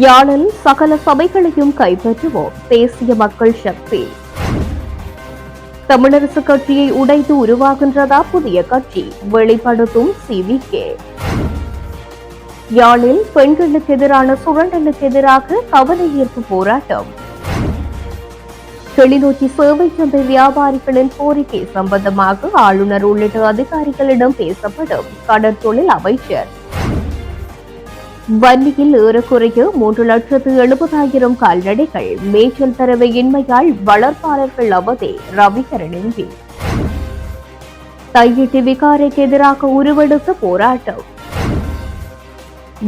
யாழில் சகல சபைகளையும் கைப்பற்றுவோம். தேசிய மக்கள் சக்தி. தமிழரசு கட்சியை உடைத்து உருவாகின்றதா புதிய கட்சி? வெளிப்படுத்தும் சிவிகே யாழில் பெண்களுக்கு எதிரான சுரண்டலுக்கு எதிராக கவலை ஈர்ப்பு போராட்டம். கிளிநொச்சி சேவை சந்தை வியாபாரிகளின் கோரிக்கை சம்பந்தமாக ஆளுநர் உள்ளிட்ட அதிகாரிகளிடம் பேசப்படும். கடற்தொழில் அமைச்சர் வன்னியில் ஏறக்குறைய மூன்று லட்சத்து எழுபதாயிரம் கால்நடைகள் மேய்ச்சல் தரவு இன்மையால் வளர்ப்பாளர்கள் அவதே ரவிகரணின்றி தையிட்டு விகாரைக்கு எதிராக உருவெடுத்த போராட்டம்.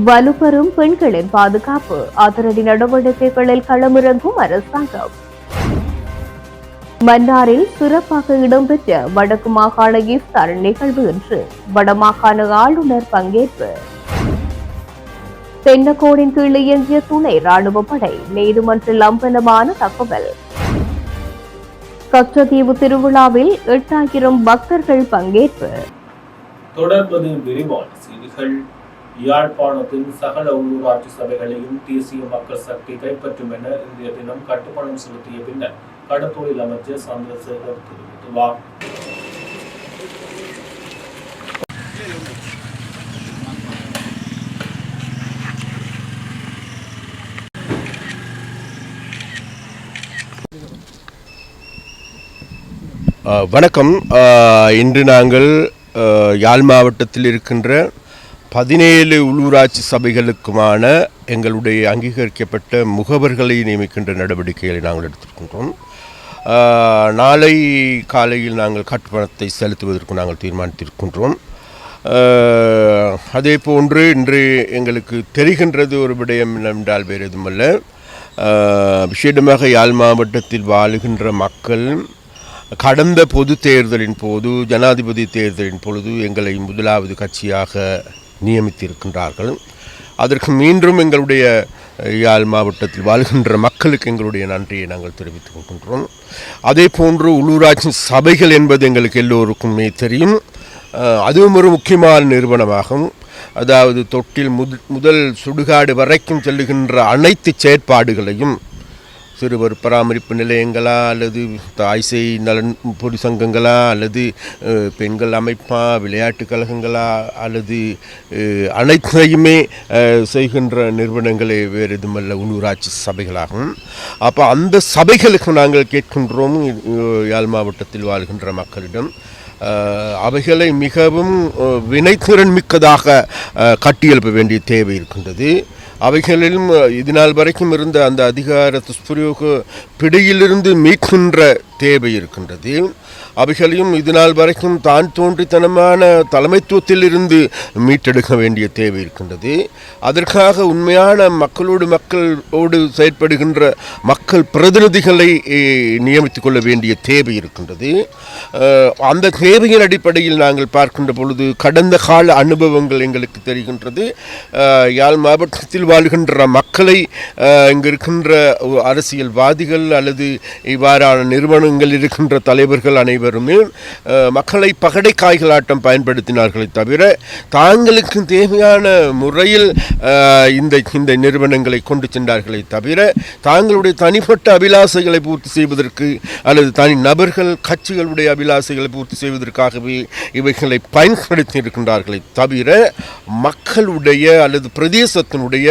வலுப்பெறும் பெண்களின் பாதுகாப்பு அதிரடி நடவடிக்கைகளில் களமிறங்கும் அரசாங்கம். மன்னாரில் சிறப்பாக இடம்பெற்ற வடக்கு மாகாண இஃப்தார் நிகழ்வு என்று வடமாகாண ஆளுநர் பங்கேற்பு. தென்னக்கோடின் கீழ் இயங்கிய துணை ராணுவ படை நீதிமன்றில் அம்பலமான தகவல். கச்சத்தீவு திருவிழாவில் எட்டாயிரம் பக்தர்கள் பங்கேற்பு. தொடர்பது விரிவான செய்திகள். யாழ்ப்பாணத்தின் சகல உள்ளூராட்சி சபைகளையும் தேசிய மக்கள் சக்தி கைப்பற்றும் என இன்றைய தினம் கட்டுப்பணம் செலுத்திய பின்னர் கடத்தொழில் அமைச்சர் சந்திரசேகர் தெரிவித்துள்ளார். வணக்கம். இன்று நாங்கள் யாழ் மாவட்டத்தில் இருக்கின்ற பதினேழு உள்ளூராட்சி சபைகளுக்குமான எங்களுடைய அங்கீகரிக்கப்பட்ட முகவர்களை நியமிக்கின்ற நடவடிக்கைகளை நாங்கள் எடுத்திருக்கின்றோம். நாளை காலையில் நாங்கள் கட்டுப்பணத்தை செலுத்துவதற்கு நாங்கள் தீர்மானித்திருக்கின்றோம். அதே போன்று இன்று எங்களுக்கு தெரிகின்றது ஒரு விடயம் என்னவென்றால் வேறு எதுவுமல்ல. ஆ, விசேடமாக யாழ் மாவட்டத்தில் வாழுகின்ற மக்கள் கடந்த பொது தேர்தலின் போது ஜனாதிபதி தேர்தலின் பொழுது எங்களை முதலாவது கட்சியாக நியமித்திருக்கின்றார்கள். அதற்கு மீண்டும் எங்களுடைய யாழ் மாவட்டத்தில் வாழ்கின்ற மக்களுக்கு எங்களுடைய நன்றியை நாங்கள் தெரிவித்துக் கொள்கின்றோம். அதே போன்று உள்ளூராட்சி சபைகள் என்பது எங்களுக்கு எல்லோருக்குமே தெரியும். அதுவும் ஒரு முக்கியமான நிறுவனமாகும். அதாவது தொட்டில் முதல் சுடுகாடு வரைக்கும் செல்லுகின்ற அனைத்து செயற்பாடுகளையும் சிறுவர் பராமரிப்பு நிலையங்களா அல்லது தாய்சை நலன் பொது சங்கங்களா அல்லது பெண்கள் அமைப்பா விளையாட்டு கழகங்களா அல்லது அனைத்தையுமே செய்கின்ற நிறுவனங்களே வேறு எதுமல்ல உள்ளூராட்சி சபைகளாகும். அப்போ அந்த சபைகளுக்கு நாங்கள் கேட்கின்றோம் யாழ் மாவட்டத்தில் வாழ்கின்ற மக்களிடம். அவைகளை மிகவும் வினைத்திறன் மிக்கதாக கட்டியெழுப்ப வேண்டிய தேவை இருக்கின்றது. அவைகளிலும் இதுநாள் வரைக்கும் இருந்த அந்த அதிகார துஷ்பிரயோக பிடியிலிருந்து மீட்கின்ற தேவை இருக்கின்றது. அவைகளையும் இதுநாள் வரைக்கும் தான் தோன்றித்தனமான தலைமைத்துவத்தில் இருந்து மீட்டெடுக்க வேண்டிய தேவை இருக்கின்றது. அதற்காக உண்மையான மக்களோடு மக்களோடு செயற்படுகின்ற மக்கள் பிரதிநிதிகளை நியமித்துக் கொள்ள வேண்டிய தேவை இருக்கின்றது. அந்த தேவையின் அடிப்படையில் நாங்கள் பார்க்கின்ற பொழுது கடந்த கால அனுபவங்கள் எங்களுக்கு தெரிகின்றது. யாழ் மாவட்டத்தில் வாழ்கின்ற மக்களை இங்கு இருக்கின்ற அரசியல்வாதிகள் அல்லது இவ்வாறான நிறுவனங்கள் இருக்கின்ற தலைவர்கள் அனைவருமே மக்களை பகடை காய்களாட்டம் பயன்படுத்தினார்களே தவிர தாங்களுக்கு தேவையான முறையில் இந்த இந்த நிறுவனங்களை கொண்டு சென்றார்களே தவிர தாங்களுடைய தனிப்பட்ட அபிலாசைகளை பூர்த்தி செய்வதற்கு அல்லது தனி நபர்கள் கட்சிகளுடைய அபிலாசைகளை பூர்த்தி செய்வதற்காகவே இவைகளை பயன்படுத்தி இருக்கின்றார்களே தவிர மக்களுடைய அல்லது பிரதேசத்தினுடைய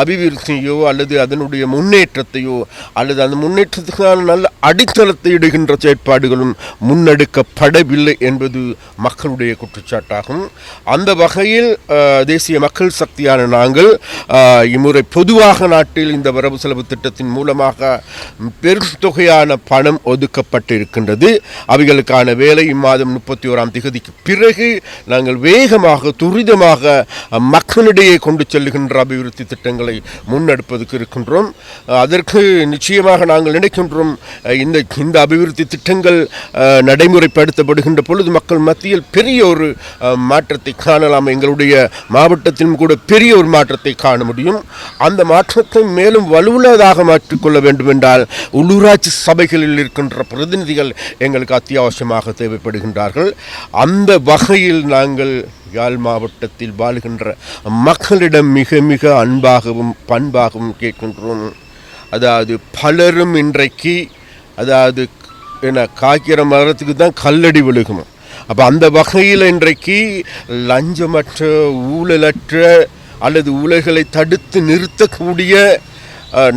அபிவிருத்தியோ அல்லது அதனுடைய முன்னேற்றத்தையோ அல்லது அந்த முன்னேற்றத்துக்கான நல்ல அடித்தளத்தை தலையிடுகின்ற செயற்பாடுகளும் முன்னெடுக்கப்படவில்லை என்பது மக்களுடைய குற்றச்சாட்டாகும். அந்த வகையில் தேசிய மக்கள் சக்தியான நாங்கள் இம்முறை பொதுவாக நாட்டில் இந்த வரவு செலவு திட்டத்தின் மூலமாக பெரும் தொகையான பணம் ஒதுக்கப்பட்டிருக்கின்றது. அவைகளுக்கான வேலை இம்மாதம் முப்பத்தி ஓராம் திகதிக்கு பிறகு நாங்கள் வேகமாக துரிதமாக மக்களிடையே கொண்டு செல்லுகின்ற அபிவிருத்தி திட்டங்களை முன்னெடுப்பதற்கு இருக்கின்றோம். அதற்கு நிச்சயமாக நாங்கள் நினைக்கின்றோம் இந்த இந்த அபிவிருத்தி திட்டங்கள் நடைமுறைப்படுத்தப்படுகின்ற பொழுது மக்கள் மத்தியில் பெரிய ஒரு மாற்றத்தை காணலாம். எங்களுடைய மாவட்டத்திலும் கூட பெரிய ஒரு மாற்றத்தை காண முடியும். அந்த மாற்றத்தை மேலும் வலுவுள்ளதாக மாற்றிக்கொள்ள வேண்டும் என்றால் உள்ளூராட்சி சபைகளில் இருக்கின்ற பிரதிநிதிகள் எங்களுக்கு அத்தியாவசியமாக தேவைப்படுகின்றார்கள். அந்த வகையில் நாங்கள் யாழ் மாவட்டத்தில் வாழ்கின்ற மக்களிடம் மிக மிக அன்பாகவும் பண்பாகவும் கேட்கின்றோம். அதாவது பலரும் இன்றைக்கு அதாவது என்ன காய்க்கிற மரத்துக்கு தான் கல்லடி விழுகும்? அப்போ அந்த வகையில் இன்றைக்கு லஞ்சமற்ற ஊழலற்ற அல்லது ஊழல்களை தடுத்து நிறுத்தக்கூடிய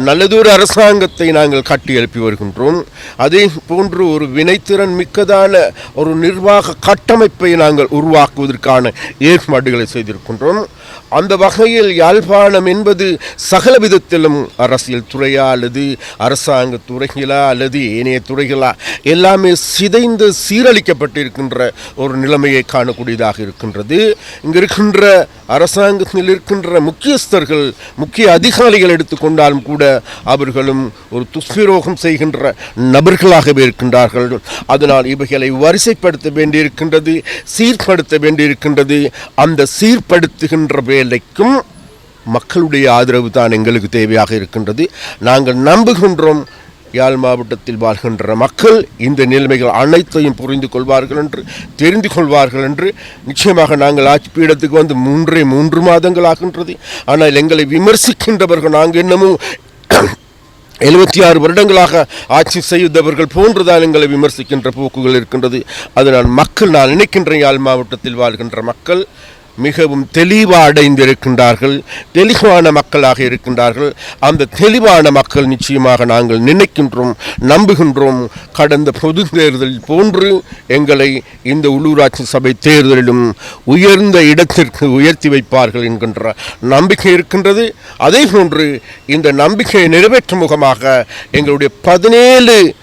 நல்லதொரு அரசாங்கத்தை நாங்கள் கட்டி எழுப்பி வருகின்றோம். அதே போன்று ஒரு வினைத்திறன் மிக்கதான ஒரு நிர்வாக கட்டமைப்பை நாங்கள் உருவாக்குவதற்கான ஏற்பாடுகளை செய்திருக்கின்றோம். அந்த வகையில் யாழ்ப்பாணம் என்பது சகல விதத்திலும் அரசியல் துறையா அல்லது அரசாங்க துறைகளா அல்லது ஏனைய துறைகளா எல்லாமே சிதைந்து சீரழிக்கப்பட்டிருக்கின்ற ஒரு நிலைமையை காணக்கூடியதாக இருக்கின்றது. இங்கு இருக்கின்ற அரசாங்கத்தில் இருக்கின்ற முக்கியஸ்தர்கள் முக்கிய அதிகாரிகள் எடுத்துக்கொண்டாலும் கூட அவர்களும் ஒரு துஷ்பிரோகம் செய்கின்ற நபர்களாகவே இருக்கின்றார்கள். அதனால் இவைகளை வரிசைப்படுத்த வேண்டியிருக்கின்றது சீர்படுத்த வேண்டியிருக்கின்றது. அந்த சீர்படுத்துகின்ற வேலைக்கும் மக்களுடைய ஆதரவு தான் எங்களுக்கு தேவையாக இருக்கின்றது. நாங்கள் நம்புகின்றோம். யாழ் மாவட்டத்தில் வாழ்கின்ற மக்கள் இந்த நிலைமைகள் அனைத்தையும் புரிந்து கொள்வார்கள் என்று தெரிந்து கொள்வார்கள் என்று நிச்சயமாக நாங்கள் ஆட்சி பீடத்துக்கு வந்து மூன்றே மூன்று மாதங்கள் ஆகின்றது. ஆனால் எங்களை விமர்சிக்கின்றவர்கள் நாங்கள் என்னமோ எழுபத்தி ஆறு வருடங்களாக ஆட்சி செய்தவர்கள் போன்றுதான் எங்களை விமர்சிக்கின்ற போக்குகள் இருக்கின்றது. அதனால் மக்கள் நான் நினைக்கின்ற யாழ் மாவட்டத்தில் வாழ்கின்ற மக்கள் மிகவும் தெளிவா அடைந்திருக்கின்றார்கள் தெளிவான மக்களாக இருக்கின்றார்கள். அந்த தெளிவான மக்கள் நிச்சயமாக நாங்கள் நினைக்கின்றோம் நம்புகின்றோம். கடந்த பொது தேர்தல் போன்று எங்களை இந்த உள்ளூராட்சி சபை தேர்தலிலும் உயர்ந்த இடத்திற்கு உயர்த்தி வைப்பார்கள் என்கின்ற நம்பிக்கை இருக்கின்றது. அதே போன்று இந்த நம்பிக்கையை நிறைவேற்றும் முகமாக எங்களுடைய பதினேழு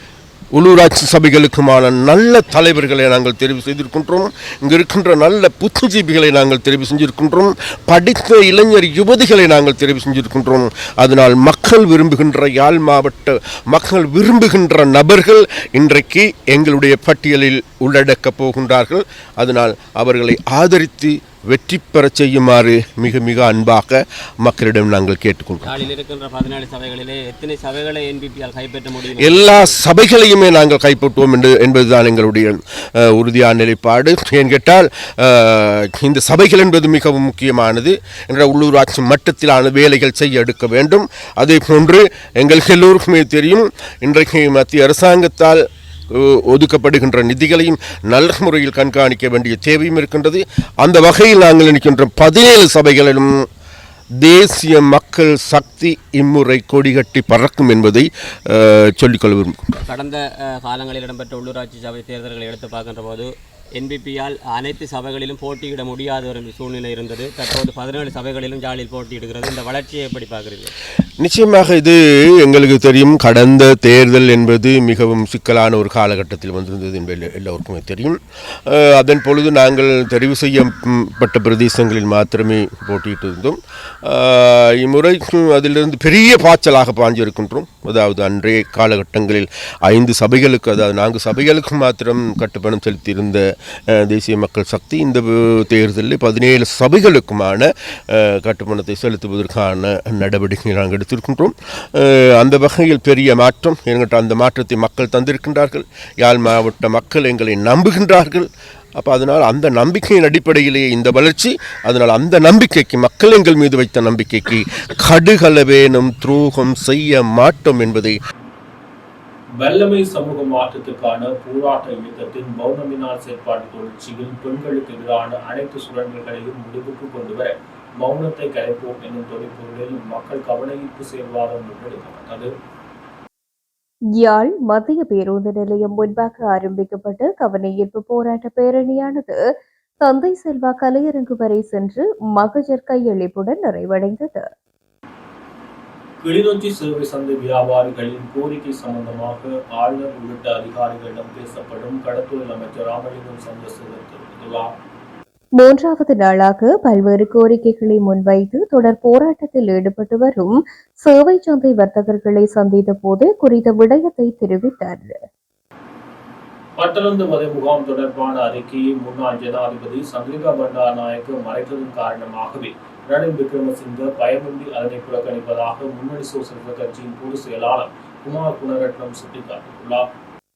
உள்ளூராட்சி சபைகளுக்குமான நல்ல தலைவர்களை நாங்கள் தெரிவு செய்திருக்கின்றோம். இங்கே இருக்கின்ற நல்ல புத்திஜீவிகளை நாங்கள் தெரிவு செஞ்சிருக்கின்றோம். படித்த இளைஞர் யுவதிகளை நாங்கள் தெரிவு செஞ்சிருக்கின்றோம். அதனால் மக்கள் விரும்புகின்ற யாழ் மாவட்ட மக்கள் விரும்புகின்ற நபர்கள் இன்றைக்கு எங்களுடைய பட்டியலில் உள்ளடக்கப் போகின்றார்கள். அதனால் அவர்களை ஆதரித்து வெற்றி பெறச் செய்யுமாறு மிக மிக அன்பாக மக்களிடம் நாங்கள் கேட்டுக்கொள்கிறோம். எல்லா சபைகளையுமே நாங்கள் கைப்பற்றுவோம் என்று என்பதுதான் எங்களுடைய உறுதியான நிலைப்பாடு. ஏன் கேட்டால் இந்த சபைகள் என்பது மிகவும் முக்கியமானது. என்ற உள்ளூராட்சி மட்டத்திலான வேலைகள் செய்ய எடுக்க வேண்டும். அதே போன்று எங்களுக்கு எல்லோருக்குமே தெரியும் இன்றைக்கு மத்திய அரசாங்கத்தால் ஒதுக்கப்படுகின்ற நிதிகளையும் நல்ல முறையில் கண்காணிக்க வேண்டிய தேவையும் இருக்கின்றது. அந்த வகையில் நாங்கள் நினைக்கின்ற பதினேழு சபைகளிலும் தேசிய மக்கள் சக்தி இம்முறை கொடிகட்டி பறக்கும் என்பதை சொல்லிக்கொள்ள விரும்புகிறோம் கடந்த காலங்களில் இடம்பெற்ற உள்ளூராட்சி சபை தேர்தல்களை எடுத்து பார்க்கின்ற போது என்பிபியால் அனைத்து சபைகளிலும் போட்டியிட முடியாத ஒரு சூழ்நிலை இருந்தது. தற்போது பதினேழு சபைகளிலும் ஜாலியில் போட்டியிடுகிறது. இந்த வளர்ச்சியை எப்படி பார்க்குறீர்கள்? நிச்சயமாக இது எங்களுக்கு தெரியும். கடந்த தேர்தல் என்பது மிகவும் சிக்கலான ஒரு காலகட்டத்தில் வந்திருந்தது என்பது எல்லோருக்குமே தெரியும். அதன் பொழுது நாங்கள் தெரிவு செய்யப்பட்ட பிரதேசங்களில் மாத்திரமே போட்டியிட்டு இருந்தோம். இம்முறை அதிலிருந்து பெரிய பாய்ச்சலாக பாஞ்சிருக்கின்றோம் அதாவது அன்றைய காலகட்டங்களில் ஐந்து சபைகளுக்கு அதாவது நான்கு சபைகளுக்கு மாத்திரம் கட்டுப்பணம் செலுத்தியிருந்த தேசிய மக்கள் சக்தி இந்த தேர்தலில் பதினேழு சபைகளுக்குமான கட்டுப்பணத்தை செலுத்துவதற்கான நடவடிக்கை நாங்கள் எடுத்திருக்கின்றோம் அந்த வகையில் பெரிய மாற்றம் என்கிட்ட அந்த மாற்றத்தை மக்கள் தந்திருக்கின்றார்கள். யாழ் மாவட்ட மக்கள் எங்களை நம்புகின்றார்கள். அப்போ அதனால் அந்த நம்பிக்கையின் அடிப்படையிலேயே இந்த வளர்ச்சி அதனால் அந்த நம்பிக்கைக்கு மக்கள் எங்கள் மீது வைத்த நம்பிக்கைக்கு கடுகளவேனும் துரோகம் செய்ய மாட்டோம் என்பதை. வல்லமை சமூக மாற்றத்துக்கான போராட்ட இயக்கத்தின் மௌனமினால் செயற்பாட்டு தொடர்ச்சியில் பெண்களுக்கு எதிரான அனைத்து சுரண்டல்களையும் முடிவுக்கு கொண்டு வர மௌனத்தை கலைப்போம் என்னும் தொழிற்பொருளில் மக்கள் கவன ஈர்ப்பு செயல்வாதம் முன்னெடுக்கப்பட்டது யாழ் மத்திய பேருந்து நிலையம் முன்பாக ஆரம்பிக்கப்பட்ட கவனஈர்ப்பு போராட்ட பேரணியானது தந்தை செல்வா கலையரங்கு வரை சென்று மகஜர் கையளிப்புடன் நிறைவடைந்தது. கிளிநொச்சி சேவை சந்தை வியாபாரிகளின் கோரிக்கை சம்பந்தமாக ஆளுநர் உள்ளிட்ட அதிகாரிகளிடம் பேசப்படும் கடத்தொழில் அமைச்சர் ராமலிங்கம் சந்திரசேகர் தெரிவித்துள்ளார். மூன்றாவது நாளாக பல்வேறு கோரிக்கைகளை முன்வைத்து தொடர் போராட்டத்தில் ஈடுபட்டு வரும் சேவை சந்தை வர்த்தகர்களை சந்தித்த போது குறித்த விடயத்தை தெரிவித்தார். பட்டலந்து வதை முகாம் தொடர்பான அறிக்கையை முன்னாள் ஜனாதிபதி சந்திரிகா பண்டாரநாயக்க மறைத்ததன் காரணமாகவே ரணில் விக்ரமசிங்க பயமின்றி அதனை புறக்கணிப்பதாக முன்னணி சோசலிச கட்சியின் பொதுச் செயலாளர் குமார் குணரட்னம் சுட்டிக்காட்டியுள்ளார்.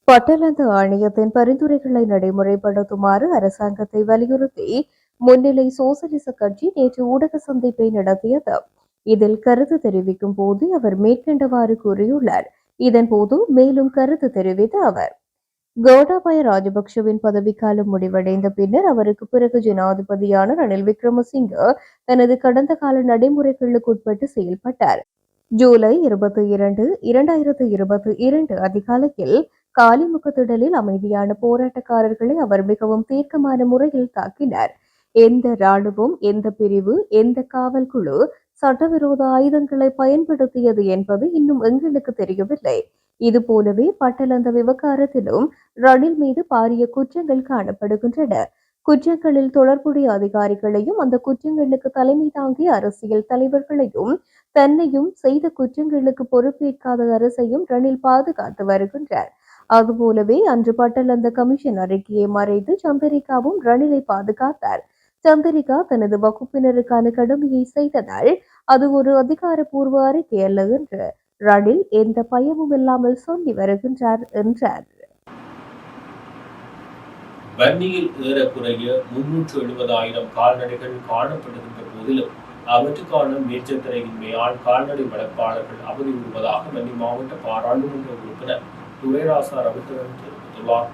பட்டலந்து ஆணையத்தின் பரிந்துரைகளை நடைமுறைப்படுத்துமாறு அரசாங்கத்தை வலியுறுத்தி முன்னிலை சோசலிச கட்சி நேற்று ஊடக சந்திப்பை நடத்தியது. இதில் கருத்து தெரிவிக்கும் போது அவர் மேற்கண்டவாறு கூறியுள்ளார். இதன்போது மேலும் கருத்து தெரிவித்த அவர் கோட்டாபய ராஜபக்சவின் பதவிக்காலம் முடிவடைந்த பின்னர் அவருக்கு பிறகு ஜனாதிபதியான ரணில் விக்ரமசிங்க தனது கடந்த கால நடைமுறைகளுக்கு உட்பட்டு செயல்பட்டார். ஜூலை இருபத்தி இரண்டு இரண்டாயிரத்து இருபத்தி இரண்டு அதிகாலையில் காலிமுகத்திடலில் அமைதியான போராட்டக்காரர்களை அவர் மிகவும் தீர்க்கமான முறையில் தாக்கினார். எந்த ராணுவம் எந்த பிரிவு எந்த காவல் குழு சட்டவிரோத ஆயுதங்களை பயன்படுத்தியது என்பது இன்னும் எங்களுக்கு தெரியவில்லை. இது போலவே பட்டலந்த விவகாரத்திலும் ரணில் மீது பாரிய குற்றங்கள் காணப்படுகின்றன. குற்றங்களில் தொடர்புடைய அதிகாரிகளையும் அந்த குற்றங்களுக்கு தலைமை தாங்கிய அரசியல் தலைவர்களையும் தன்னையும் செய்த குற்றங்களுக்கு பொறுப்பேற்காத அரசையும் ரணில் பாதுகாத்து வருகின்றார். அதுபோலவே அன்று பட்டல் அந்த கமிஷன் அறிக்கையை மறைத்து சந்திரிகாவும் ரணிலை பாதுகாத்தார். சந்திரிகா தனது வகுப்பினருக்கான கடமையை செய்ததால் அது ஒரு அதிகாரப்பூர்வ அறிக்கை அல்ல என்று ரணில் எந்த பயமும் இல்லாமல் சொல்லி வருகின்றார் என்றார். வன்னியில் ஏறக்குறைய முன்னூற்று எழுபதாயிரம் கால்நடைகள் காணப்படுகின்ற போதிலும் அவற்றுக்கான மேச்சத்திரையின்மையால் கால்நடை வளர்ப்பாளர்கள் அவதி அவதியுறுவதாக வன்னி மாவட்ட பாராளுமன்ற உறுப்பினர் துரைராசா ரவிச்சந்திரன் தெரிவித்துள்ளார்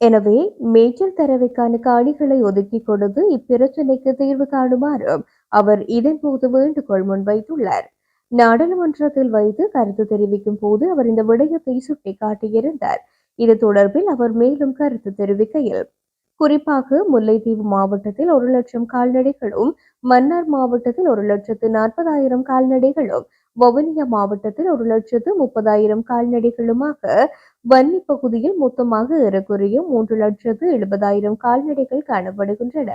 எனவே மேய்ச்சல் தரவைக்கான காணிகளை ஒதுக்கிக் கொடுத்து இப்பிரச்சினைக்கு தீர்வு காணுமாறு அவர் இதன்போது வேண்டுகோள் முன்வைத்துள்ளார். நாடாளுமன்றத்தில் வைத்து கருத்து தெரிவிக்கும் போது அவர் இந்த விடயத்தை சுட்டிக்காட்டியிருந்தார். இது தொடர்பில் அவர் மேலும் கருத்து தெரிவிக்கையில் குறிப்பாக முல்லைத்தீவு மாவட்டத்தில் ஒரு லட்சம் கால்நடைகளும் மன்னார் மாவட்டத்தில் ஒரு லட்சத்து நாற்பதாயிரம் கால்நடைகளும் வவுனியா மாவட்டத்தில் ஒரு லட்சத்து முப்பதாயிரம் கால்நடைகளுமாக வன்னி பகுதியில் மொத்தமாக ஏறக்குறைய மூன்று லட்சத்து எழுபதாயிரம் கால்நடைகள் காணப்படுகின்றன.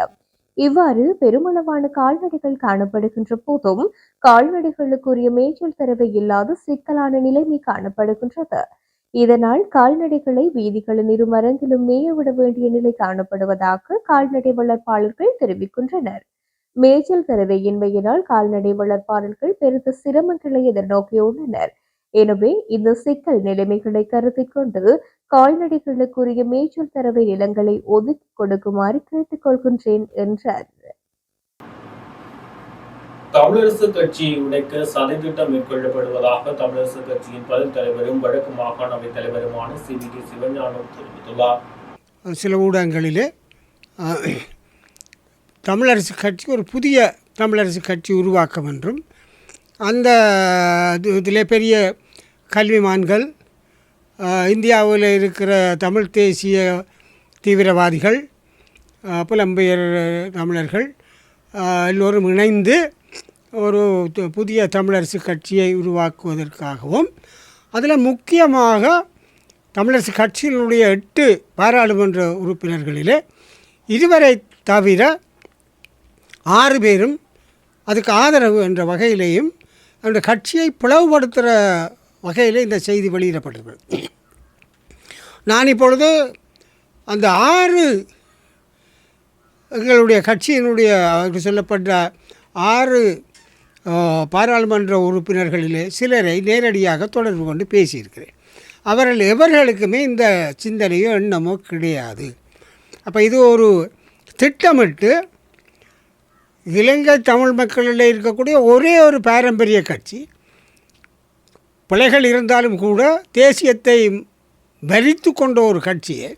இவ்வாறு பெருமளவான கால்நடைகள் காணப்படுகின்ற போதும் கால்நடைகளுக்குரிய மேய்ச்சல் தரவை இல்லாத சிக்கலான நிலைமை காணப்படுகின்றது. இதனால் கால்நடைகளை வீதிகளின் இரு மரங்களும் மேயவிட வேண்டிய நிலை காணப்படுவதாக கால்நடை வளர்ப்பாளர்கள் தெரிவிக்கின்றனர். மேய்ச்சல் தரவையின்மையினால் கால்நடை வளர்ப்பாளர்கள் பெருத்த சிரமங்களை எதிர்நோக்கியுள்ளனர். எனவே இந்த சிக்கல் நிலைமைகளை கருத்தில் கொண்டு கால்நடைகளுக்குரிய மேய்ச்சல் தரவை நிலங்களை ஒதுக்கி கொடுக்குமாறு கேட்டுக்கொள்கின்றேன் என்றார். தமிழரசு கட்சியை உடைக்க சதித்திட்டம் மேற்கொள்ளப்படுவதாக தமிழரசு கட்சியின் பதில் தலைவரும் வடக்கு மாகாண தலைவருமான சி வி சிவஞானம் தெரிவித்துள்ளார். சில ஊடகங்களிலே தமிழரசு கட்சி ஒரு புதிய தமிழரசு கட்சி உருவாக்க வேண்டும் அந்த இது- பெரிய கல்விமான்கள் இந்தியாவில் இருக்கிற தமிழ் தேசிய தீவிரவாதிகள் புலம்பெயர் தமிழர்கள் எல்லோரும் இணைந்து ஒரு புதிய தமிழரசு கட்சியை உருவாக்குவதற்காகவும் அதில் முக்கியமாக தமிழரசு கட்சியினுடைய எட்டு பாராளுமன்ற உறுப்பினர்களிலே இதுவரை தவிர ஆறு பேரும் அதுக்கு ஆதரவு என்ற வகையிலேயும் அந்த கட்சியை பிளவுபடுத்துகிற வகையிலே இந்த செய்தி வெளியிடப்பட்டிருக்கிறது. நான் இப்பொழுது அந்த ஆறு எங்களுடைய கட்சியினுடைய அவருக்கு சொல்லப்பட்ட ஆறு பாராளுமன்ற உறுப்பினர்களிலே சிலரை நேரடியாக தொடர்பு கொண்டு பேசியிருக்கிறேன். அவர்கள் எவர்களுக்குமே இந்த சிந்தனையோ எண்ணமோ கிடையாது. அப்போ இது ஒரு திட்டமிட்டு இலங்கை தமிழ் மக்களில் இருக்கக்கூடிய ஒரே ஒரு பாரம்பரிய கட்சி. பிழைகள் இருந்தாலும் கூட தேசியத்தை வரித்து கொண்ட ஒரு கட்சியை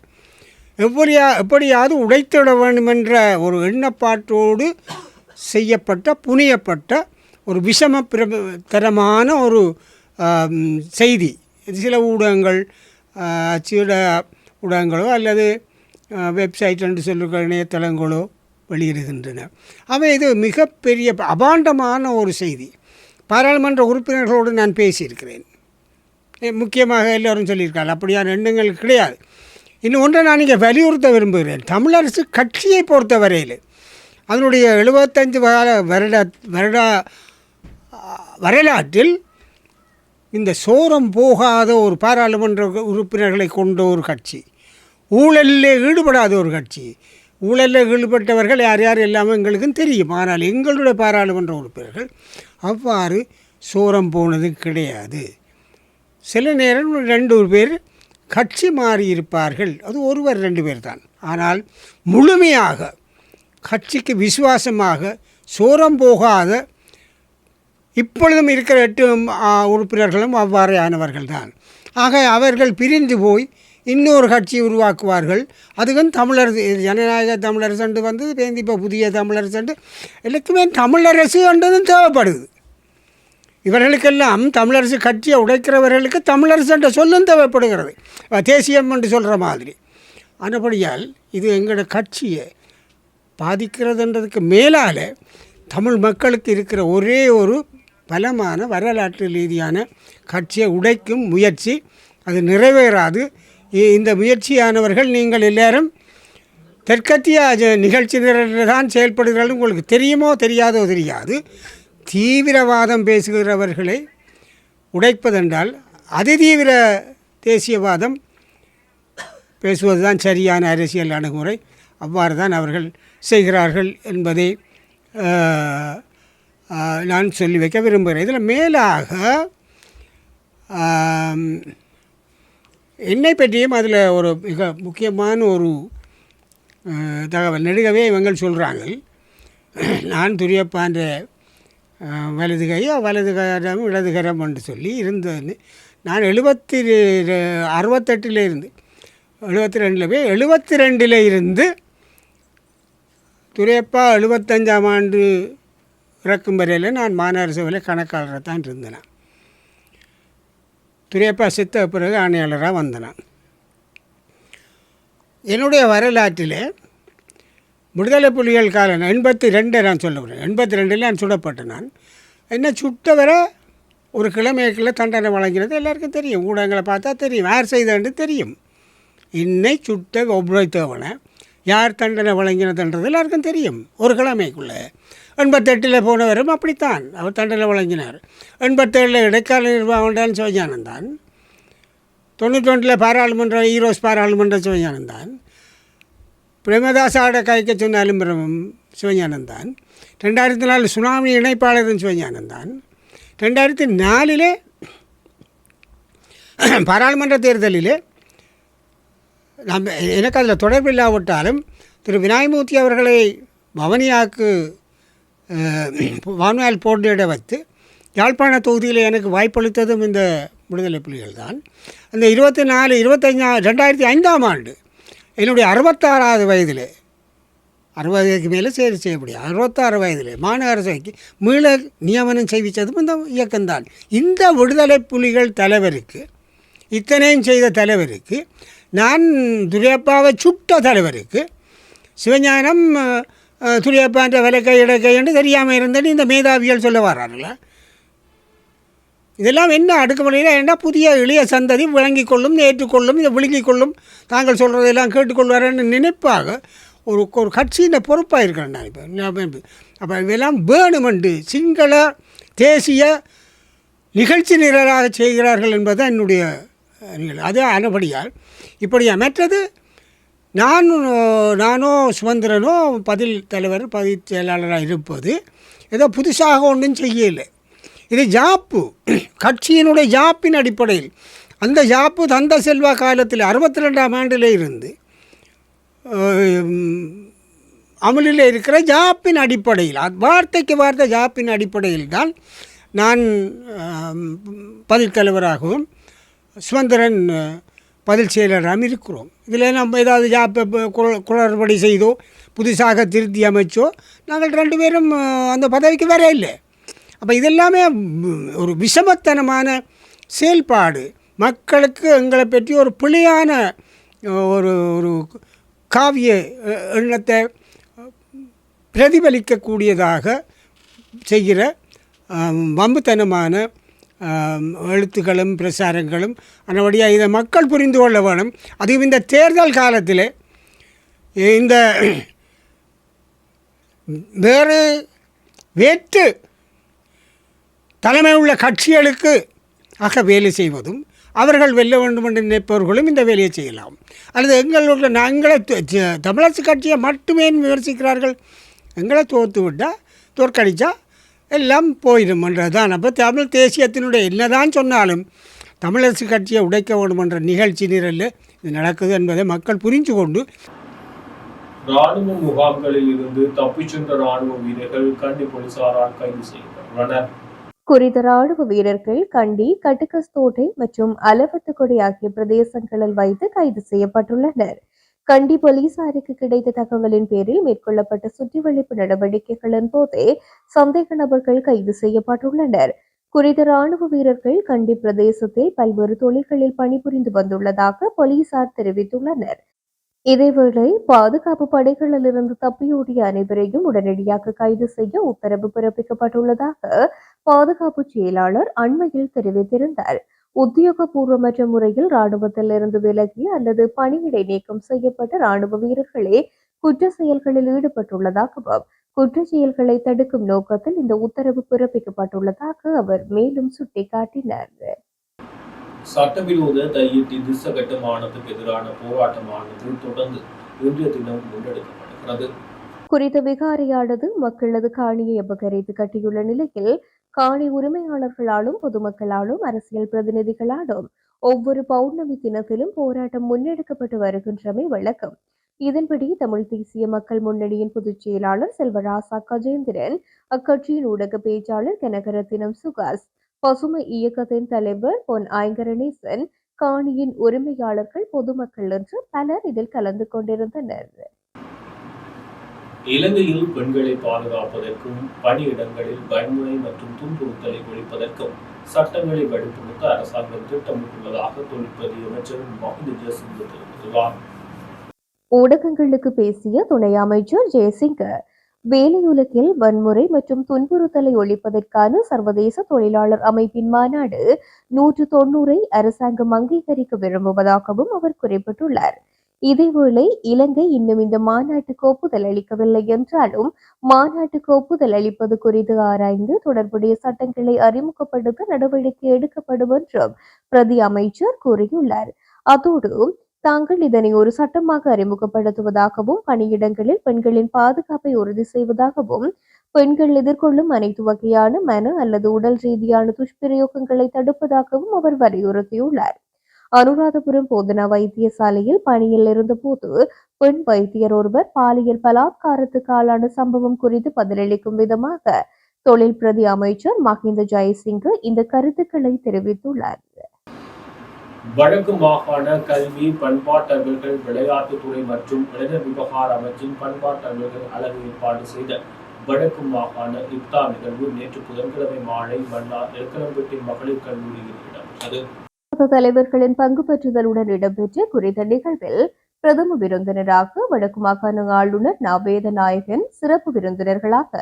எப்படியா எப்படியாவது உடைத்திட வேண்டுமென்ற ஒரு எண்ணப்பாட்டோடு செய்யப்பட்ட புனியப்பட்ட ஒரு விஷம தரமான ஒரு செய்தி. சில ஊடகங்கள் ஆ, அச்சிட ஊடகங்களோ அல்லது வெப்சைட் என்று சொல்லுகிற இணையதளங்களோ வெளியிடுகின்றன. அவை இது மிகப்பெரிய அபாண்டமான ஒரு செய்தி. பாராளுமன்ற உறுப்பினர்களோடு நான் பேசியிருக்கிறேன். முக்கியமாக எல்லோரும் சொல்லியிருக்காங்க. அப்படியான எண்ணங்கள் கிடையாது. இன்னும் ஒன்றை நான் இங்கே வலியுறுத்த விரும்புகிறேன். தமிழரசு கட்சியை பொறுத்த வரையில் அதனுடைய எழுபத்தஞ்சு வார வருட வருட வரலாற்றில் இந்த சோரம் போகாத ஒரு பாராளுமன்ற உறுப்பினர்களை கொண்ட ஒரு கட்சி ஊழலில் ஈடுபடாத ஒரு கட்சி ஊழலில் ஈடுபட்டவர்கள் யார் யார் எல்லாமே எங்களுக்கும் தெரியும். ஆனால் எங்களுடைய பாராளுமன்ற உறுப்பினர்கள் அவ்வாறு சோரம் போனது கிடையாது. சில நேரம் ரெண்டு பேர் கட்சி மாறி இருப்பார்கள். அது ஒருவர் ரெண்டு பேர் தான். ஆனால் முழுமையாக கட்சிக்கு விசுவாசமாக சோரம் போகாத இப்பொழுதும் இருக்கிற எட்டு உறுப்பினர்களும் அவ்வாறானவர்கள் தான். ஆக அவர்கள் பிரிந்து போய் இன்னொரு கட்சி உருவாக்குவார்கள். அதுக்கும் தமிழரசு இது ஜனநாயக தமிழரசு வந்து பேந்தி இப்போ புதிய தமிழரசு எல்லாத்துக்குமே தமிழரசு என்றதும் தேவைப்படுது. இவர்களுக்கெல்லாம் தமிழரசு கட்சியை உடைக்கிறவர்களுக்கு தமிழரசு என்ற சொல்லும் தேவைப்படுகிறது. தேசியம் என்று சொல்கிற மாதிரி. ஆனபடியால் இது எங்களோட கட்சியை பாதிக்கிறதுன்றதுக்கு மேலால் தமிழ் மக்களுக்கு இருக்கிற ஒரே ஒரு பலமான வரலாற்று ரீதியான கட்சியை உடைக்கும் முயற்சி அது நிறைவேறாது. இந்த முயற்சியானவர்கள் நீங்கள் எல்லாரும் தெற்கத்திய ஜ- நிகழ்ச்சி தான் செயல்படுகிறார்கள். உங்களுக்கு தெரியுமோ தெரியாதோ தெரியாது. தீவிரவாதம் பேசுகிறவர்களை உடைப்பதென்றால் அதிதீவிர தேசியவாதம் பேசுவது தான் சரியான அரசியல் அணுகுமுறை. அவ்வாறு தான் அவர்கள் செய்கிறார்கள் என்பதை நான் சொல்லி வைக்க விரும்புகிறேன். இதில் மேலாக என்னை பற்றியும் அதில் ஒரு மிக முக்கியமான ஒரு தகவல் நெடுகவே இவங்கள் சொல்கிறாங்க நான் துரியப்பான்ற வலது கையோ வலது கரம் இடது கரம் என்று சொல்லி இருந்தேன்னு. நான் எழுபத்தி அறுபத்தெட்டில் இருந்து எழுபத்தி ரெண்டில் போய் எழுபத்தி ரெண்டில் இருந்து துரையப்பா எழுபத்தஞ்சாம் ஆண்டு இறக்கும் வரையில் நான் மாநகர சபையில் கணக்காளராக தான் இருந்தேன். துரியப்பா செத்த பிறகு ஆணையாளராக வந்தேன் என்னுடைய வரலாற்றில் விடுதலை புலிகள் காலம் எண்பத்தி ரெண்டை நான் சொல்லுகிறேன் எண்பத்தி ரெண்டில் நான் சுடப்பட்டேன் நான். என்ன சுட்டவரை ஒரு கிழமைக்குள்ள தண்டனை வழங்கினது எல்லாருக்கும் தெரியும். ஊடகங்களை பார்த்தா தெரியும். யார் செய்தன்னு தெரியும். இன்னை சுட்ட ஒப்புழைத்தவனை யார் தண்டனை வழங்கினதுன்றது எல்லாருக்கும் தெரியும். ஒரு கிழமைக்குள்ளே. எண்பத்தெட்டில் போனவரும் அப்படித்தான். அவர் தண்டனை வழங்கினார். எண்பத்தேழில் இடைக்கால நிர்வாகம்டான் சிவஞானந்தான் தொண்ணூத்தொன்றில் பாராளுமன்ற ஈரோஸ் பாராளுமன்ற சிவஞானந்தான் பிரேமதாசாவோட கைக்க சொன்னாலும் பிரமம் சிவஞானந்தான் ரெண்டாயிரத்தி நாலு சுனாமி இணைப்பாளரும் சிவஞானந்தான் ரெண்டாயிரத்தி நாலிலே பாராளுமன்ற தேர்தலிலே நம்ம எனக்கு அதில் தொடர்பு இல்லாவிட்டாலும் திரு விநாயகமூர்த்தி அவர்களை பவனியாக்கு வான்வால் போட்டியிட வைத்து யாழ்ப்பாண தொகுதியில் எனக்கு வாய்ப்பளித்ததும் இந்த விடுதலை புலிகள் தான் அந்த இருபத்தி நாலு இருபத்தஞ்சா ரெண்டாயிரத்தி ஐந்தாம் ஆண்டு என்னுடைய அறுபத்தாறாவது வயதில் அறுபதுக்கு மேலே சேரி செய்ய முடியும் அறுபத்தாறு வயதில் மாநகர சபைக்கு மீள நியமனம் செய்வித்ததும் இந்த இயக்கம்தான். இந்த விடுதலை புலிகள் தலைவருக்கு இத்தனையும் செய்த தலைவருக்கு நான் துரியப்பாவை சுட்ட தலைவருக்கு சிவஞானம் துரியப்பான்ற விலக்கை இடக்கை என்று தெரியாமல் இருந்தேன்னு இந்த மேதாவியல் சொல்ல வர்றாருல்ல இதெல்லாம் என்ன அடுக்குமுறையில் என்ன புதிய இளைய சந்ததி விளங்கிக் கொள்ளும் ஏற்றுக்கொள்ளும் இதை விழுங்கிக் கொள்ளும் தாங்கள் சொல்கிறதெல்லாம் கேட்டுக்கொள்வாரன்னு நினைப்பாக ஒரு ஒரு கட்சியின் பொறுப்பாக இருக்கிறேன் நான் இப்போ. அப்போ இதெல்லாம் வேணுமென்று சிங்கள தேசிய நிகழ்ச்சி நிரலாக செய்கிறார்கள் என்பது என்னுடைய அஹ், நிகழ்வு அது அனுபடியால் இப்படியா மற்றது நான் நானும் சுமந்திரனும் பதில் தலைவர் பதில் செயலாளராக இருப்பது ஏதோ புதுசாக ஒன்றும் செய்யலை. இது ஜாப்பு. கட்சியினுடைய ஜாப்பின் அடிப்படையில் அந்த ஜாப்பு தந்த செல்வா காலத்தில் அறுபத்தி ரெண்டாம் ஆண்டில் இருந்து அமலில் இருக்கிற ஜாப்பின் அடிப்படையில் வார்த்தைக்கு வார்த்தை ஜாப்பின் அடிப்படையில் தான் நான் பதில் தலைவராகவும் சுதந்திரன் பதில் செயலராகவும் இருக்கிறோம். இதில் நம்ம ஏதாவது ஜாப்பை குளறுபடி செய்தோ புதுசாக திருத்தி அமைச்சோ நாங்கள் ரெண்டு பேரும் அந்த பதவிக்கு வேற இல்லை. அப்போ இதெல்லாமே ஒரு விஷமத்தனமான செயல்பாடு. மக்களுக்கு எங்களை பற்றி ஒரு பிழையான ஒரு ஒரு காவிய எண்ணத்தை பிரதிபலிக்கக்கூடியதாக செய்கிற வம்புத்தனமான எழுத்துக்களும் பிரசாரங்களும் அதனுடைய இதை மக்கள் புரிந்து கொள்ள வேணும். அதுவும் இந்த தேர்தல் காலத்தில் இந்த வேறு வேற்று தலைமை உள்ள கட்சிகளுக்கு ஆக வேலை செய்வதும் அவர்கள் வெல்ல வேண்டும் என்று நினைப்பவர்களும் இந்த வேலையை செய்யலாம். அல்லது எங்களுடைய நாங்களே த- தமிழரசு கட்சியை மட்டுமே விமர்சிக்கிறார்கள். எங்களை தோற்று விட்டால் தோற்கடித்தா எல்லாம் போயிடும் என்றதான் அப்போ தமிழ் தேசியத்தினுடைய என்னதான் சொன்னாலும் தமிழரசு கட்சியை உடைக்க வேண்டும் என்ற நிகழ்ச்சி நிரலில் இது நடக்குது என்பதை மக்கள் புரிந்து கொண்டு ராணுவ முகாம்களில் இருந்து தப்பிச் சென்ற ராணுவ வீரர்கள் கண்டி போலீசாரால் கைது செய்யப்பட்டுள்ளனர். குறித்த ராணுவ வீரர்கள் கண்டி கட்டுக்கஸ்தோட்டை மற்றும் அலவத்துக்கொடி ஆகிய பிரதேசங்களில் வைத்து கைது செய்யப்பட்டுள்ளனர். கண்டி போலீசாருக்கு கிடைத்த தகவலின் பேரில் மேற்கொள்ளப்பட்ட சுற்றிவளைப்பு நடவடிக்கைகளின் போதே சந்தேக நபர்கள் கைது செய்யப்பட்டுள்ளனர். குறித்த ராணுவ வீரர்கள் கண்டி பிரதேசத்தில் பல்வேறு தொழில்களில் பணிபுரிந்து வந்துள்ளதாக போலீசார் தெரிவித்துள்ளனர். இதேவேளை பாதுகாப்பு படைகளிலிருந்து தப்பியோடிய அனைவரையும் உடனடியாக கைது செய்ய உத்தரவு பிறப்பிக்கப்பட்டுள்ளதாக பாதுகாப்பு செயலாளர் அண்மையில் தெரிவித்திருந்தார். உத்தியோகபூர்வமற்ற முறையில் ராணுவத்தில் இருந்து விலகி அல்லது பணியிடை நீக்கம் செய்யப்பட்ட ராணுவ வீரர்களே குற்ற செயல்களில் ஈடுபட்டுள்ளதாகவும் குற்ற செயல்களை தடுக்கும் நோக்கத்தில் இந்த உத்தரவு பிறப்பிக்கப்பட்டுள்ளதாக அவர் மேலும் சுட்டிக்காட்டினார். சட்டவிரோத தையிட்டி திச கட்டுமானத்துக்கு எதிரான போராட்டமானது தொடர்ந்து இன்றைய தினம் முன்னெடுக்கப்படுகிறது குறித்த விகாரியானது மக்களது காணியை அபகரித்து கட்டியுள்ள நிலையில் காணி உரிமையாளர்களாலும் பொதுமக்களாலும் அரசியல் பிரதிநிதிகளாலும் ஒவ்வொரு பௌர்ணமி தினத்திலும் போராட்டம் முன்னெடுக்கப்பட்டு வருகின்றமை வழக்கம். இதன்படி தமிழ் தேசிய மக்கள் முன்னணியின் பொதுச் செயலாளர் செல்வராசா கஜேந்திரன் அக்கட்சியின் ஊடக பேச்சாளர் கனகரத்தினம் சுகாஸ் பசுமை இயக்கத்தின் தலைவர் பொன் ஐங்கரணேசன் காணியின் உரிமையாளர்கள் பொதுமக்கள் என்று பலர் இதில் கலந்து கொண்டிருந்தனர். இலங்கையில் பெண்களை பாதுகாப்பதற்கும் பணியிடங்களில் வன்முறை மற்றும் துன்புறுத்தலை ஒழிப்பதற்கும் சட்டங்களை வலுப்படுத்த அரசாங்கம் திட்டமிட்டுள்ளதாக தொழிற்பதி அமைச்சர் மஹிந்த ஜெயசிங்க தெரிவித்துள்ளார். ஊடகங்களுக்கு பேசிய துணை அமைச்சர் ஜெயசிங்கர் வேலையுலகில் வன்முறை மற்றும் துன்புறுத்தலை ஒழிப்பதற்கான சர்வதேச தொழிலாளர் அமைப்பின் மாநாடு நூற்று தொன்னூரை அரசாங்கம் அங்கீகரிக்க விரும்புவதாகவும் அவர் குறிப்பிட்டுள்ளார். இதேவேளை இலங்கை இன்னும் இந்த மாநாட்டுக்கு ஒப்புதல் அளிக்கவில்லை என்றாலும் மாநாட்டுக்கு ஒப்புதல் அளிப்பது குறித்து ஆராய்ந்து தொடர்புடைய சட்டங்களை அறிமுகப்படுத்த நடவடிக்கை எடுக்கப்படும் என்றும் பிரதி அமைச்சர் கூறியுள்ளார். அதோடு தாங்கள் இதனை ஒரு சட்டமாக அறிமுகப்படுத்துவதாகவும் பணியிடங்களில் பெண்களின் பாதுகாப்பை உறுதி செய்வதாகவும் பெண்கள் எதிர்கொள்ளும் அனைத்து வகையான மன அல்லது உடல் ரீதியான துஷ்பிரயோகங்களை தடுப்பதாகவும் அவர் வலியுறுத்தியுள்ளார். அனுராதபுரம் போதனா வைத்தியசாலையில் பணியில் இருந்தபோது பெண் வைத்தியர் ஒருவர் பாலியல் பலாத்காரத்துக்கு ஆளான சம்பவம் குறித்து பதிலளிக்கும் விதமாக தொழில் பிரதி அமைச்சர் மஹிந்த ஜெயசிங்க இந்த கருத்துக்களை தெரிவித்துள்ளார். வடக்கு மாகாண கல்வி பண்பாட்டவர்கள் விளையாட்டுத்துறை மற்றும் இளைஞர் விவகார அமைச்சின் பண்பாட்டவர்கள் அழகு ஏற்பாடு செய்த வடக்கு மாகாண இப்தா நிகழ்வு நேற்று புதன்கிழமை மாலை மன்னார் எருக்கலம்பேட்டை மகளிர் கல்லூரியில் இடம்பெற்றது. தலைவர்களின் பங்கு பெற்றுதலுடன் இடம்பெற்ற குறித்த நிகழ்வில் பிரதம விருந்தினராக வடக்கு மாகாண ஆளுநர் நவேத நாயகன் சிறப்பு விருந்தினர்களாக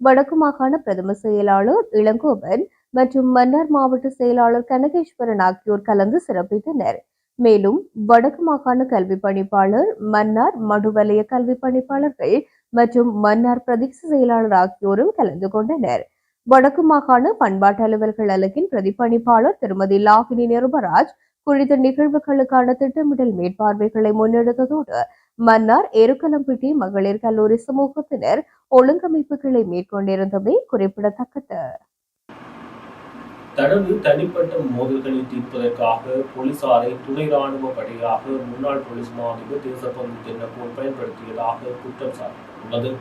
வடக்கு மாகாண பிரதம செயலாளர் இளங்கோவன் மற்றும் மன்னார் மாவட்ட செயலாளர் கனகேஸ்வரன் ஆகியோர் கலந்து சிறப்பித்தனர். மேலும் வடக்கு மாகாண கல்வி பணிப்பாளர் மன்னார் மடுவலய கல்வி பணிப்பாளர்கள் மற்றும் மன்னார் பிரதேச செயலாளர் ஆகியோரும் கலந்து கொண்டனர். வடக்கு மாகாண பண்பாட்டு அலுவல்கள் அலகின் பிரதிப்பணிப்பாளர் திருமதி லாகினி நிருபராஜ் குறித்த நிகழ்வுகளுக்கான திட்டமிடல் மேற்பார்வைகளை முன்னெடுத்ததோடு மன்னார் எருக்கலம்பிட்டி மகளிர் கல்லூரி சமூகத்தினர் ஒழுங்கமைப்புகளை மேற்கொண்டிருந்தமை குறிப்பிடத்தக்கது. தனது தனிப்பட்ட மோதல்களை தீர்ப்பதற்காக போலீசாரை துணை ராணுவ படையாக முன்னாள் போலீஸ் மா அதிபர் தேசப்பந்து தென்னப்போல் பயன்படுத்தியதாக குற்றம் சாட்டப்பட்டுள்ளது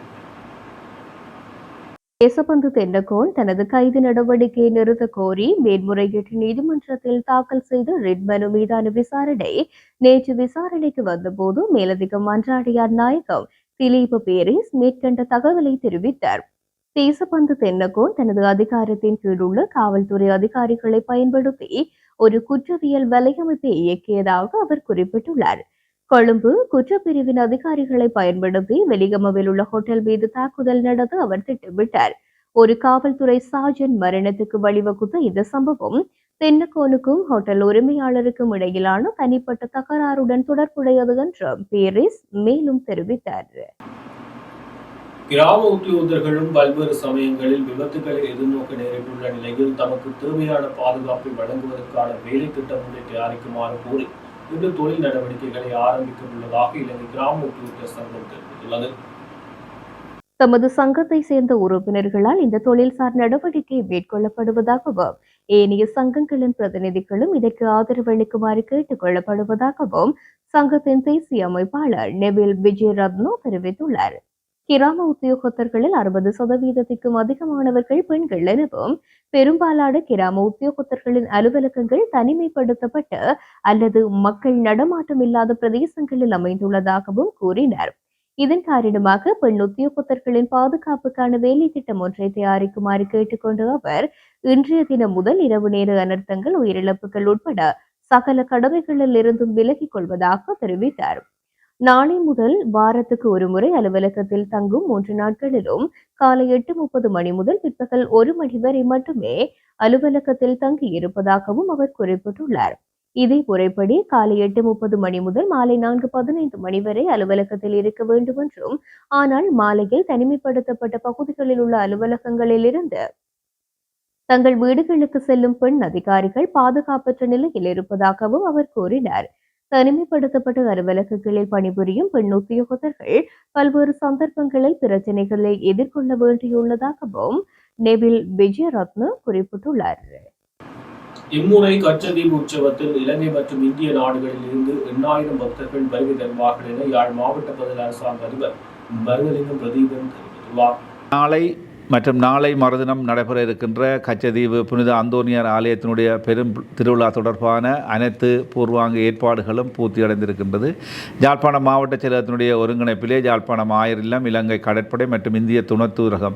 தேசபந்து தென்னகோன் தனது கைது நடவடிக்கையை நிறுத்த கோரி மேன்முறையீட்டு நீதிமன்றத்தில் தாக்கல் செய்த ரிட் மனு மீதான விசாரணை நேற்று விசாரணைக்கு வந்தபோது மேலதிக மன்றாடியார் நாயகம் திலீப் பேரிஸ் மேற்கண்ட தகவலை தெரிவித்தார். தேசபந்து தென்னகோன் தனது அதிகாரத்தின் கீழ் உள்ள காவல்துறை அதிகாரிகளை பயன்படுத்தி ஒரு குற்றவியல் வலையமைப்பை இயக்கியதாக அவர் குறிப்பிட்டுள்ளார். கொழும்பு குற்றப்பிரிவின் அதிகாரிகளை பயன்படுத்தி வெலிகமவில் உள்ள ஹோட்டல் மீது தாக்குதல் நடத்த அவர் திட்டமிட்டார். ஒரு காவல்துறை சார்ஜன் மரணத்துக்கு வழிவகுத்த இந்த சம்பவம் தென்னக்கோனுக்கும் ஹோட்டல் உரிமையாளருக்கும் இடையிலான தனிப்பட்ட தகராறுடன் தொடர்புடையது என்று பேரிஸ் மேலும் தெரிவித்தார். கிராம உத்தியோகர்களும் பல்வேறு சமயங்களில் விபத்துக்களை எதிர்நோக்க நேரிட்டுள்ள நிலையில் தமக்கு தேவையான பாதுகாப்பை வழங்குவதற்கான வேலை திட்டம் ஒன்றை தயாரிக்குமாறு கோரி இன்று தொழில் நடவடிக்கைகளை ஆரம்பிக்க உள்ளதாக இலங்கை கிராம உத்தியோக சங்கம் தெரிவித்துள்ளது. தமது சங்கத்தை சேர்ந்த உறுப்பினர்களால் இந்த தொழில்சார் நடவடிக்கை மேற்கொள்ளப்படுவதாகவும் ஏனைய சங்கங்களின் பிரதிநிதிகளும் இதற்கு ஆதரவு அளிக்குமாறு கேட்டுக் கொள்ளப்படுவதாகவும் சங்கத்தின் தேசிய அமைப்பாளர் நெபில் விஜயரத்னோ தெரிவித்துள்ளார். கிராம உத்தியோகத்தர்களில் அறுபது சதவீதத்திற்கும் அதிகமானவர்கள் பெண்கள் எனவும் பெரும்பாலான கிராம உத்தியோகத்தர்களின் அலுவலகங்கள் தனிமைப்படுத்தப்பட்ட அல்லது மக்கள் நடமாட்டம் இல்லாத பிரதேசங்களில் அமைந்துள்ளதாகவும் கூறினார். இதன் காரணமாக பெண் உத்தியோகத்தர்களின் பாதுகாப்புக்கான வேலை திட்டம் ஒன்றை தயாரிக்குமாறு கேட்டுக்கொண்ட அவர் இன்றைய தினம் முதல் இரவு நேர அனர்த்தங்கள் உயிரிழப்புகள் உட்பட சகல கடமைகளில் இருந்தும் விலகிக் கொள்வதாக தெரிவித்தார். நாளை முதல் வாரத்துக்கு ஒரு முறை அலுவலகத்தில் தங்கும் மூன்று நாட்களிலும் காலை எட்டு முப்பது மணி முதல் பிற்பகல் ஒரு மணி வரை மட்டுமே அலுவலகத்தில் தங்கி இருப்பதாகவும் அவர் குறிப்பிட்டுள்ளார். இதே முறைப்படி காலை எட்டு முப்பது மணி முதல் மாலை நான்கு பதினைந்து மணி வரை அலுவலகத்தில் இருக்க வேண்டும் என்றும் ஆனால் மாலையில் தனிமைப்படுத்தப்பட்ட பகுதிகளில் உள்ள அலுவலகங்களில் இருந்து தங்கள் வீடுகளுக்கு செல்லும் பெண் அதிகாரிகள் பாதுகாப்பற்ற நிலையில் இருப்பதாகவும் அவர் கூறினார். தனிமைப்படுத்தப்பட்ட அலுவலகங்களில் பணிபுரியும் பெண் உத்தியோகத்தர்கள் பல்வேறு சந்தர்ப்பங்களில் பிரச்சனைகளை எதிர்கொள்ள வேண்டியுள்ளதாகவும் நெவில் விஜயரத்ன குறிப்பிட்டுள்ளார். இம்முறை கச்சதீவு உற்சவத்தில் இலங்கை மற்றும் இந்திய நாடுகளில் இருந்து எண்ணாயிரம் பக்தர்கள் வருகை தருவார்கள் என யாழ் மாவட்ட பதில் அரசாங்க அதிபர் மருதலிங்கம் பிரதீபன் தெரிவித்துள்ளார். நாளை மற்றும் நாளை மறுதினம் நடைபெற இருக்கின்ற கச்சதீவு புனித அந்தோனியார் ஆலயத்தினுடைய பெரும் திருவிழா தொடர்பான அனைத்து பூர்வாங்க ஏற்பாடுகளும் பூர்த்தியடைந்திருக்கின்றது யாழ்ப்பாணம் மாவட்ட செயலகத்தினுடைய ஒருங்கிணைப்பிலே யாழ்ப்பாணம் ஆயர் இல்லம் இலங்கை கடற்படை மற்றும் இந்திய துணத்தூரகம்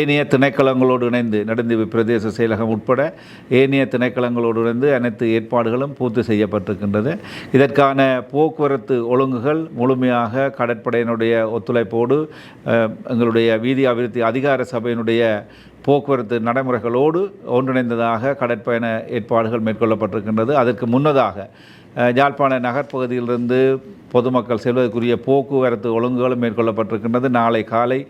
ஏனைய திணைக்களங்களோடு இணைந்து நடுந்தீவு பிரதேச செயலகம் உட்பட ஏனைய திணைக்களங்களோடு இணைந்து அனைத்து ஏற்பாடுகளும் பூர்த்தி செய்யப்பட்டிருக்கின்றது. இதற்கான போக்குவரத்து ஒழுங்குகள் முழுமையாக கடற்படையினுடைய ஒத்துழைப்போடு எங்களுடைய வீதி அபிவிருத்தி அதிகார சபையினுடைய போக்குவரத்து நடைமுறைகளோடு ஒன்றிணைந்ததாக கடற்பயண ஏற்பாடுகள் மேற்கொள்ளப்பட்டிருக்கின்றது. அதற்கு முன்னதாக அஹ், யாழ்ப்பாண நகர்ப்பகுதியிலிருந்து பொதுமக்கள் செல்வதற்குரிய போக்குவரத்து ஒழுங்குகளும் மேற்கொள்ளப்பட்டிருக்கின்றது. நாளை காலை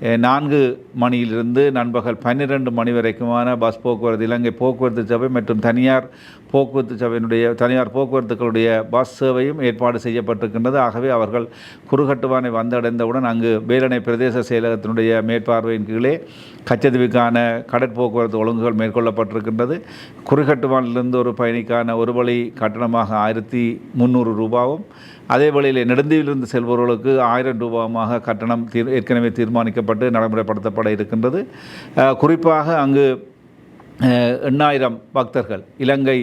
நான்கு மணியிலிருந்து நண்பகல் பன்னிரெண்டு மணி வரைக்குமான பஸ் போக்குவரத்து இலங்கை போக்குவரத்து சபை மற்றும் தனியார் போக்குவரத்து சபையினுடைய தனியார் போக்குவரத்துக்களுடைய பஸ் சேவையும் ஏற்பாடு செய்யப்பட்டிருக்கின்றது. ஆகவே அவர்கள் குறுகட்டுவானை வந்தடைந்தவுடன் அங்கு வேலணை பிரதேச செயலகத்தினுடைய மேற்பார்வையின் கீழே கச்சதீவுக்கான கடற்போக்குவரத்து ஒழுங்குகள் மேற்கொள்ளப்பட்டிருக்கின்றது. குறுகட்டுவானிலிருந்து ஒரு பயணிக்கான ஒரு வழி கட்டணமாக ஆயிரத்தி முந்நூறு ரூபாவும் அதே வழியில் நெடுந்தீவிலிருந்து செல்பவர்களுக்கு ஆயிரம் ரூபாயுமாக கட்டணம் தீர் ஏற்கனவே தீர்மானிக்கப்பட்டு நடைமுறைப்படுத்தப்பட இருக்கின்றது. குறிப்பாக அங்கு எண்ணாயிரம் பக்தர்கள். இலங்கை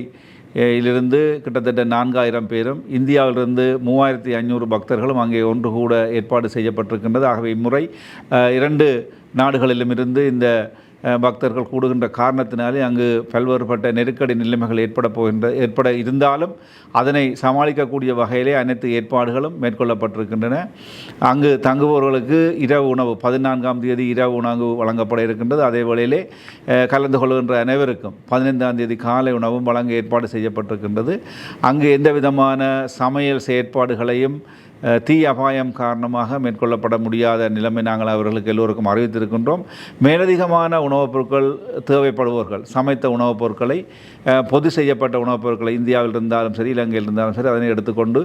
இலிருந்து கிட்டத்தட்ட நான்காயிரம் பேரும் இந்தியாவிலிருந்து மூவாயிரத்தி ஐநூறு பக்தர்களும் அங்கே ஒன்று கூட ஏற்பாடு செய்யப்பட்டிருக்கின்றது. ஆகவே இம்முறை இரண்டு இரண்டு நாடுகளிலுமிருந்து இந்த பக்தர்கள் கூடுகின்ற காரணத்தினாலே அங்கு பல்வேறுபட்ட நெருக்கடி நிலைமைகள் ஏற்பட போகின்ற ஏற்பட இருந்தாலும் அதனை சமாளிக்கக்கூடிய வகையிலே அனைத்து ஏற்பாடுகளும் மேற்கொள்ளப்பட்டிருக்கின்றன. அங்கு தங்குபவர்களுக்கு இரவு உணவு பதினான்காம் தேதி இரவு உணவு வழங்கப்பட இருக்கின்றது. அதே வேளையிலே கலந்து கொள்கின்ற அனைவருக்கும் பதினைந்தாம் தேதி காலை உணவும் வழங்க ஏற்பாடு செய்யப்பட்டிருக்கின்றது. அங்கு எந்த விதமான சமையல் செயற்பாடுகளையும் தீ அபாயம் காரணமாக மேற்கொள்ளப்பட முடியாத நிலைமை நாங்கள் அவர்களுக்கு எல்லோருக்கும் அறிவித்திருக்கின்றோம். மேலதிகமான உணவுப் பொருட்கள் தேவைப்படுபவர்கள் சமைத்த உணவுப் பொருட்களை பொது செய்யப்பட்ட உணவுப் பொருட்களை இந்தியாவில் இருந்தாலும் சரி இலங்கையில் இருந்தாலும் சரி அதனை எடுத்துக்கொண்டு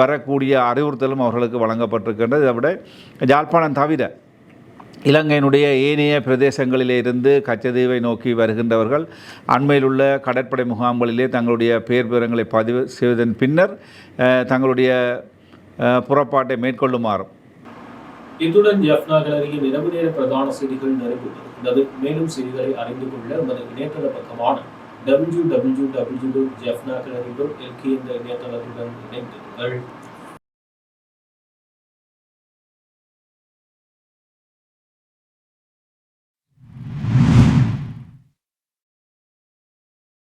வரக்கூடிய அறிவுறுத்தலும் அவர்களுக்கு வழங்கப்பட்டிருக்கின்றது. இதை விட யாழ்ப்பாணம் தவிர இலங்கையினுடைய ஏனைய பிரதேசங்களிலே இருந்து கச்சதீவை நோக்கி வருகின்றவர்கள் அண்மையில் உள்ள கடற்படை முகாம்களிலே தங்களுடைய பேர் விவரங்களை பதிவு செய்வதன் பின்னர் தங்களுடைய புறப்பாட்டை மேற்கொள்ளுமாறும். இத்துடன் ஜெஃப்னா கேலரியின் இரவு நேர பிரதான செய்திகள் நிறைவு பெறுகின்றது மேலும் செய்திகளை அறிந்து கொள்ள எமது இணையதள பக்கமான டபிள்யூ டபிள்யூ டபிள்யூ டாட் ஜெஃப் கேலரி எல்கே என்ற இணையதளத்துடன் இணைந்திருங்கள்.